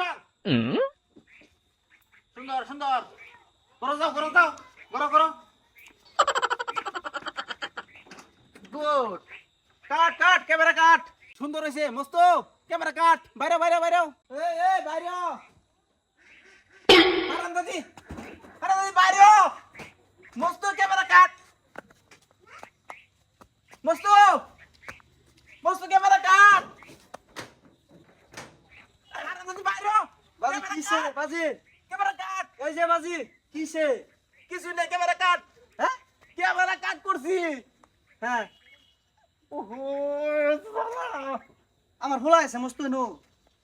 Action সুন্দর সুন্দর। করো যাও করো যাও করো করো গুড। কাট কাট ক্যামেরা কাট। সুন্দর হয়েছে মস্ত। Camera cut. বাইরে বাইরে বাইরে। এই এই বাইরে হারান দাদি। বাইরে মস্ত ক্যামেরা কাট মস্ত মস্ত ক্যামেরা কাট হারান দাদি বাইরে বাজি কিসে বাজি? Camera cut. এই যে বাজি কিসে? কিছু নেই ক্যামেরা কাট। হ্যাঁ? ক্যামেরা কাট করছি। হ্যাঁ। ওহো আমার ভুলা আছে মস্ত নো।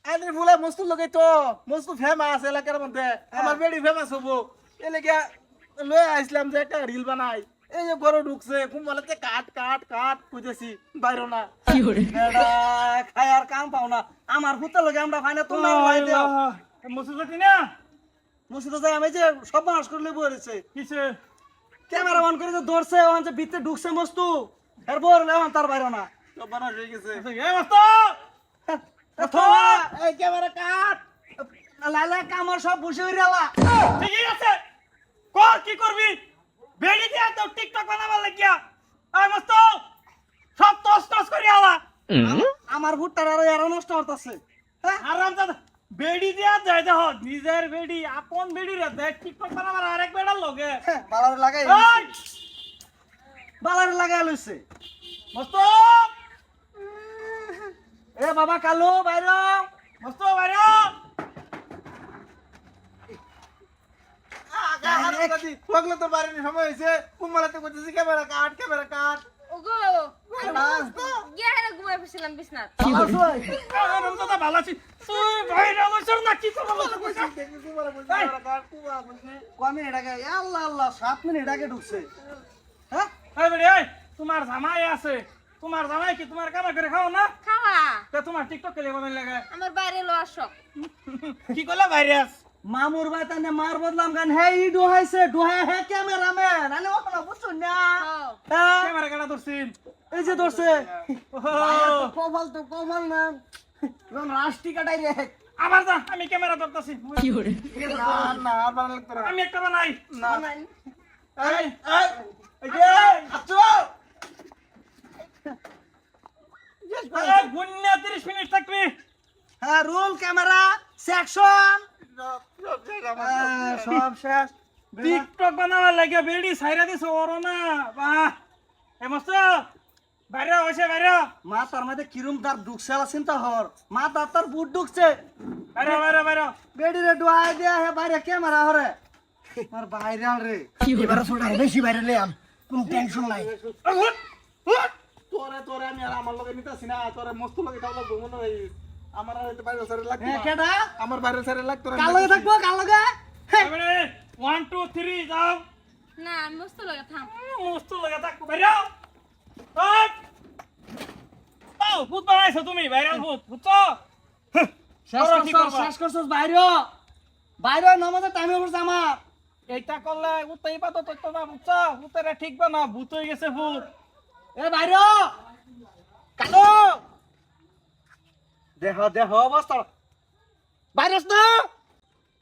আনি ফুলে মস্তু লগে তো। মস্তু ফেমাস এলাকার মধ্যে। আমার বেড়ি ফেমাস হব। এলাকা লয়ে আসলাম যে একটা রিল বানাই। এই যে বড় ঢুকছে কুম্বালাতে কাট কাট কাট কইতেছি বাইরো না। খাই আর কাম পাও না। আমার ভূতের লগে আমরা ফাইনা তোমার ভাই দেও না? যাই আমি যে সব মানুষ করলে বলেছে কিসে? ক্যামেরা অন করে যে ধরছে ওখান যে ভিতরে ঢুকছে মস্তু এর বর লেওয়ান তার বাইরে না। সব বানাস হয়ে গেছে। এ মস্তু! এই ক্যামেরা কাট! লাইলা কামর সব বসে হইরে আলা ঠিকই আছে। কর কি করবি? বেড়ি দিয়া তো টিকটক বানাবার লাগিয়া। আয় মস্তু! সব টস টস করি আলা। আমার ভুট্টার আর এরা নষ্ট হতাছে হ্যাঁ? আরাম দাদা বেড়ি দিয়া যায় দেখ নিজের বেড়ি আপন বেড়ি রে দেখ টিকটক বানাবার আরেক বেড়ার লগে। বালারে লাগাই বালারে লাগাই লইছে। মস্ত! এ বাবা কালু বাইরে! মস্ত বাইরে! লাগলে তো বাইরে সময় হয়েছে কুম্বালাতে করতেছি ক্যামেরা কাট ক্যামেরা কাট। ওগো গিয়া ঘুমাই পড়ছিলাম বিছনাত। ভালো আছি। বাইরে হ্যাঁ? তোমার জামাই আছে। তোমার জামাই কি তোমার কামা করে খাও না? খাওয়া। তে তোমার টিকটক কে লেগে লাগে আমার বাইরে লো আসক কি করলা ভাইরাস মামুর ভাই তানে মার বদলাম গান হে ই ডুহাইছে ডুহাই হে ক্যামেরাম্যান আনে ওখানে বুঝছ না। হ্যাঁ। হ্যাঁ, ক্যামেরা এই যে ধরছে। কপাল তো কপাল না। রাষ্ট্রি কাটাই রে আমার যা আমি ক্যামেরা ধরতাছি। আমি একটা বানাই। না। আচ্ছা 30 মিনিট থাকবি। হ্যাঁ রোল ক্যামেরা সেকশন সব শেষ টিকটক বানাবার লাগে বেড়ি সাইরা দিছ ওরো না। বাহ। এ মস্ত বাইরে হইছে বাইরে মা তার মধ্যে কিরম তার ঢুকছে আলা চিন্তা হর মা তার তার বুট ঢুকছে। বাইরে বাইরে বাইরে বেডি রে ডুয়াই দিয়া হে বাইরে ক্যামেরা হরে। আর ভাইরাল রে। এবারে ছোটা বেশি ভাইরাল আম কোন টেনশন নাই। তোরে তোরে আমি আর আমার লগে নিতাছি না তোরে মস্ত লগে তাও লাগবো মনে আমার আর বাইরে সারে লাগতো হ্যাঁ কেডা? আমার বাইরে সারে লাগতো না কাল লগে থাকব কাল লগে? 1 2 3 যাও। না আমি মস্ত লাগে থাম। মস্ত লগে থাকব বাইরে। আও ভূত বানাইছো তুমি বাইরে ভূত বুঝছ? শেষ করো, কি করছস শেষ করছস বাইরে। বাইরে নমাজে টাইমে পড়ছে আমার। এইটা করলে উত্তাই পাতো তো না বুঝছ? উত্তরে ঠিক বা না ভূত হয়ে গেছে ভূত। এ বাইরে। কালো। দেহ দেহ অবস্থা। ভাইরাস না।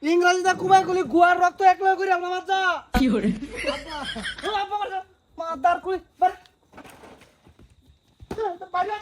ইংরেজিতে কুবাই গুলি গুয়ার রক্ত একলা করে আপনার মাঝা কি হরে মাদার কুই বাইরে